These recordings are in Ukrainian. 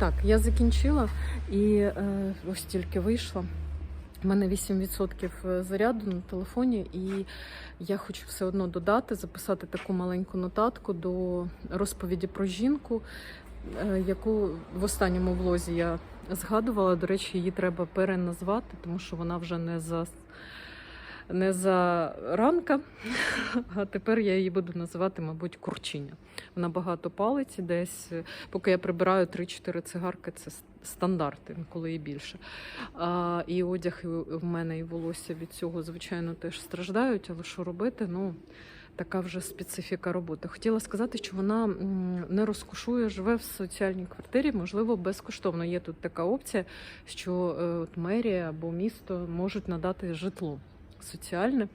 Так, я закінчила і е, ось тільки вийшла. У мене 8% заряду на телефоні, і я хочу все одно додати, записати таку маленьку нотатку до розповіді про жінку, е, яку в останньому влозі я згадувала. До речі, її треба переназвати, тому що вона вже не за, не за ранка, а тепер я її буду називати, мабуть, курчиня. Вона багато палить десь. е, Поки я прибираю 3-4 цигарки, це стандарт, інколи і більше. А, і одяг в мене, і волосся від цього, звичайно, теж страждають, але що робити? Ну, така вже специфіка роботи. Хотіла сказати, що вона не розкошує, живе в соціальній квартирі, можливо, безкоштовно. Є тут така опція, що е, от мерія або місто можуть надати житло соціальне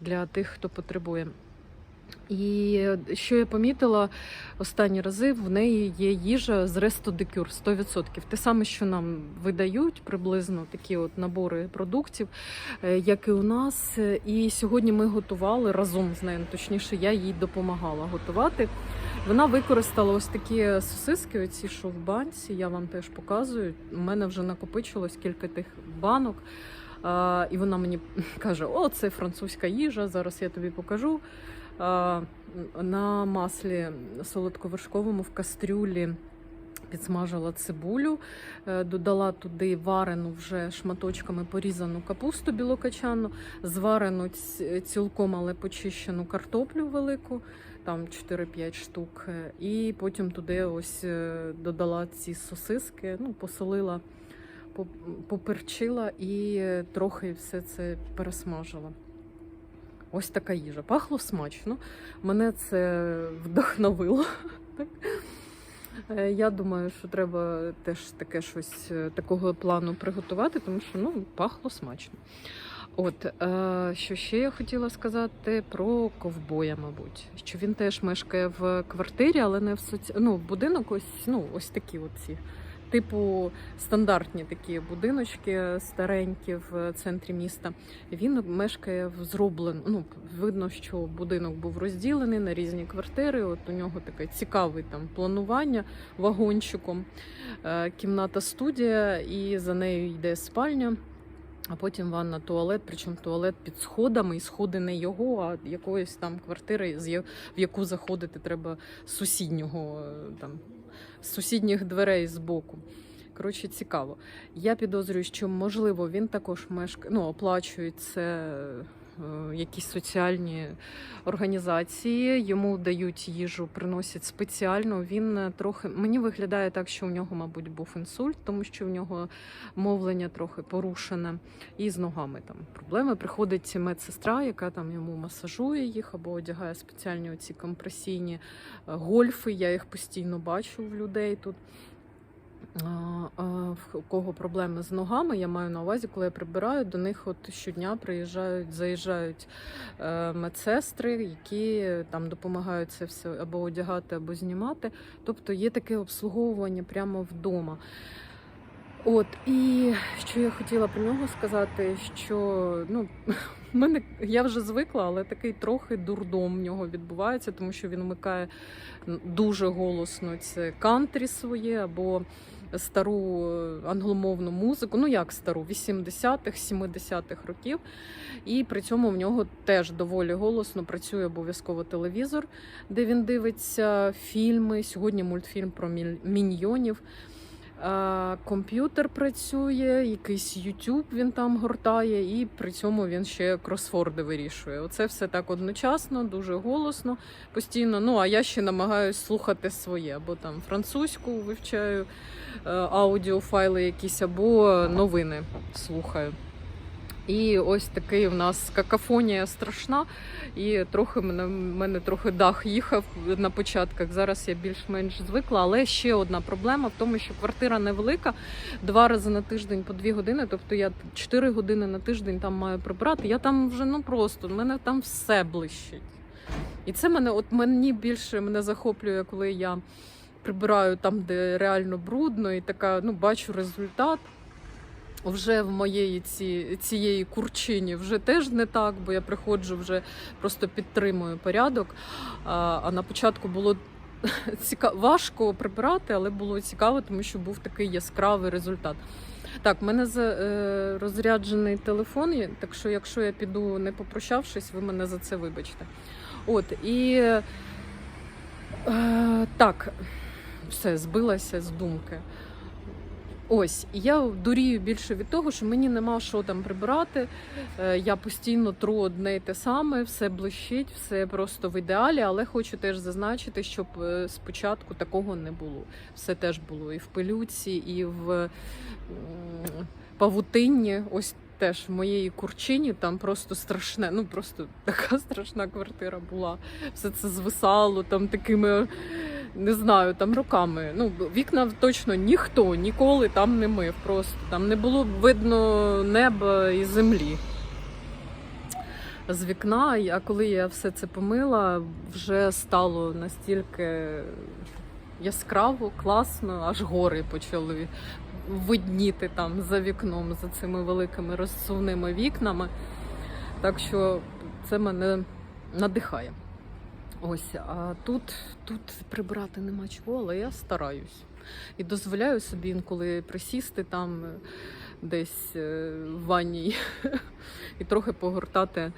для тих, хто потребує. І що я помітила останні рази, в неї є їжа з рестодекюр 100%. Те саме, що нам видають приблизно такі от набори продуктів, е, як і у нас. І сьогодні ми готували разом з нею, точніше, я їй допомагала готувати. Вона використала ось такі сосиски, оці, що в банці. Я вам теж показую. У мене вже накопичилось кілька тих банок. І вона мені каже: О, це французька їжа. Зараз я тобі покажу. На маслі солодковершковому в кастрюлі підсмажила цибулю, е, додала туди варену вже шматочками порізану капусту білокачану, зварену цілком, але почищену картоплю велику, там 4-5 штук. е, І потім туди ось е, додала ці сосиски, ну, посолила, поперчила і трохи все це пересмажила. Ось така їжа. Пахло смачно. Мене це вдохновило. Е, Я думаю, що треба теж таке щось е, такого плану приготувати, тому що ну, пахло смачно. От, е, що ще я хотіла сказати про ковбоя, мабуть. Що він теж мешкає в квартирі, але не в соці... ну, будинок ось, ну, ось такі оці. Типу стандартні такі будиночки старенькі в центрі міста. Він мешкає в зроблен. Ну видно, що будинок був розділений на різні квартири. От у нього таке цікаве там планування вагончиком, Е, кімната студія, і за нею йде спальня. А потім ванна, туалет, причому туалет під сходами, і сходи не його, а якоїсь там квартири, в яку заходити треба сусіднього е, там з сусідніх дверей збоку. Коротше, цікаво. Я підозрюю, що можливо він також мешкає, ну, оплачує це якісь соціальні організації, йому дають їжу, приносять спеціально. Він е, трохи мені виглядає так, що у нього, мабуть, був інсульт, тому що в нього мовлення трохи порушене, і з ногами там проблеми. Приходить медсестра, яка там йому масажує їх або одягає спеціальні оці компресійні е, гольфи. Я їх постійно бачу в людей тут. В кого проблеми з ногами, я маю на увазі, коли я прибираю, до них от щодня приїжджають, заїжджають е, медсестри, які там допомагають це все або одягати, або знімати. Тобто є таке обслуговування прямо вдома. От і що я хотіла про нього сказати, що ну мене я вже звикла, але такий трохи дурдом в нього відбувається, тому що він вмикає дуже голосно це кантрі своє або стару е, англомовну музику. Ну як стару, 80-х, 70-х років. І при цьому в нього теж доволі голосно працює обов'язково телевізор, де він дивиться фільми. Сьогодні мультфільм про міньйонів. А, комп'ютер працює, якийсь YouTube він там гортає, і при цьому він ще кросфорди вирішує. Оце все так одночасно, дуже голосно, постійно. Ну а я ще намагаюся слухати своє, або там французьку вивчаю е, аудіофайли якісь, або новини слухаю. І ось такий в нас какафонія страшна, і трохи мене, мене трохи дах їхав на початках. Зараз я більш-менш звикла. Але ще одна проблема в тому, що квартира невелика, два рази на тиждень по дві години. Тобто я 4 години на тиждень там маю прибрати. Я там вже ну просто мене там все блищить. І це мене, от мені більше мене захоплює, коли я прибираю там, де реально брудно, і така ну бачу результат вже в моєї ці, цієї курчині вже теж не так, бо я приходжу вже просто підтримую порядок. А, а на початку було ціка... важко прибирати, але було цікаво, тому що був такий яскравий результат. Так, в мене е, розряджений телефон, так що якщо я піду не попрощавшись, ви мене за це вибачте. От, і е, так, все, збилася з думки. Ось, і я дурію більше від того, що мені нема що там прибирати. Е, Я постійно тру одне й те саме, все блищить, все просто в ідеалі, але хочу теж зазначити, щоб е, спочатку такого не було. Все теж було і в пилюці, і в павутинні. Ось теж в моєї курчині там просто страшне, ну просто така страшна квартира була. Все це звисало там такими не знаю, там роками. Ну, вікна точно ніхто ніколи там не мив. Просто там не було видно неба і землі з вікна. А коли я все це помила, вже стало настільки яскраво, класно, аж гори почали видніти там за вікном, за цими великими розсувними вікнами. Так що це мене надихає. Ось, а тут, тут прибрати нема чого, але я стараюсь. І дозволяю собі інколи присісти там е, десь е, в ванній і трохи погортати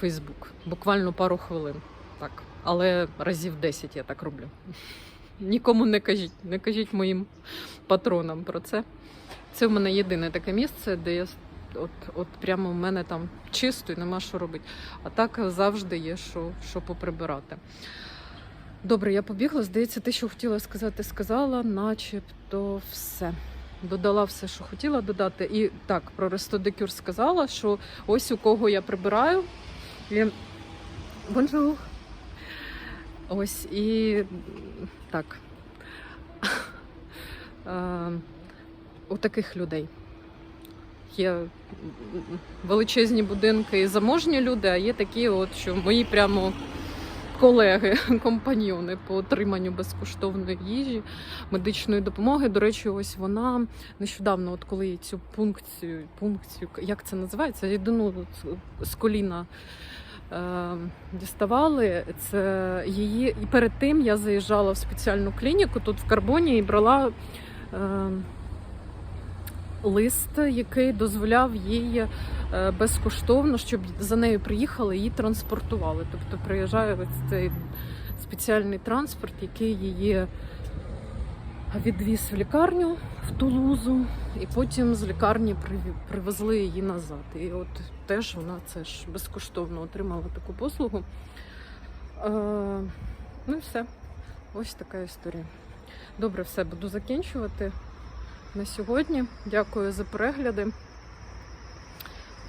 Фейсбук. Буквально пару хвилин. Так. Але разів 10 я так роблю. Нікому не кажіть, не кажіть моїм патронам про це. Це в мене єдине таке місце, де я от, от прямо в мене там чисто і нема що робити. А так завжди є що, що поприбирати. Добре, я побігла. Здається, те, що хотіла сказати, сказала, начебто все. Додала все, що хотіла додати. І так, про рестодикюр сказала, що ось у кого я прибираю. І... Бонжур. Ось і так. Е, У таких людей. Є величезні будинки і заможні люди, а є такі, от, що мої прямо колеги, компаньйони по отриманню безкоштовної їжі, медичної допомоги. До речі, ось вона нещодавно, от коли цю пункцію, пункцію, як це називається, єдину з коліна е, діставали. Це її і перед тим я заїжджала в спеціальну клініку тут в Карбоні і брала. Лист, який дозволяв їй е, безкоштовно, щоб за нею приїхали її транспортували. Тобто приїжджає цей спеціальний транспорт, який її відвіз в лікарню в Тулузу, і потім з лікарні привезли її назад. І от теж вона це ж безкоштовно отримала таку послугу. Е, ну і все. Ось така історія. Добре, все, буду закінчувати на сьогодні. Дякую за перегляди.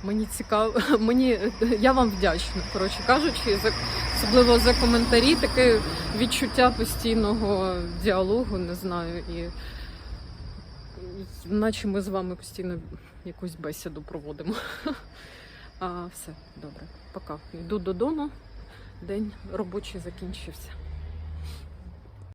Мені цікаво, мені я вам вдячна, коротше кажучи, за особливо за коментарі, таке відчуття постійного діалогу, не знаю, і, наче ми з вами постійно якусь бесіду проводимо. А, все, добре, пока. Йду додому. День робочий закінчився.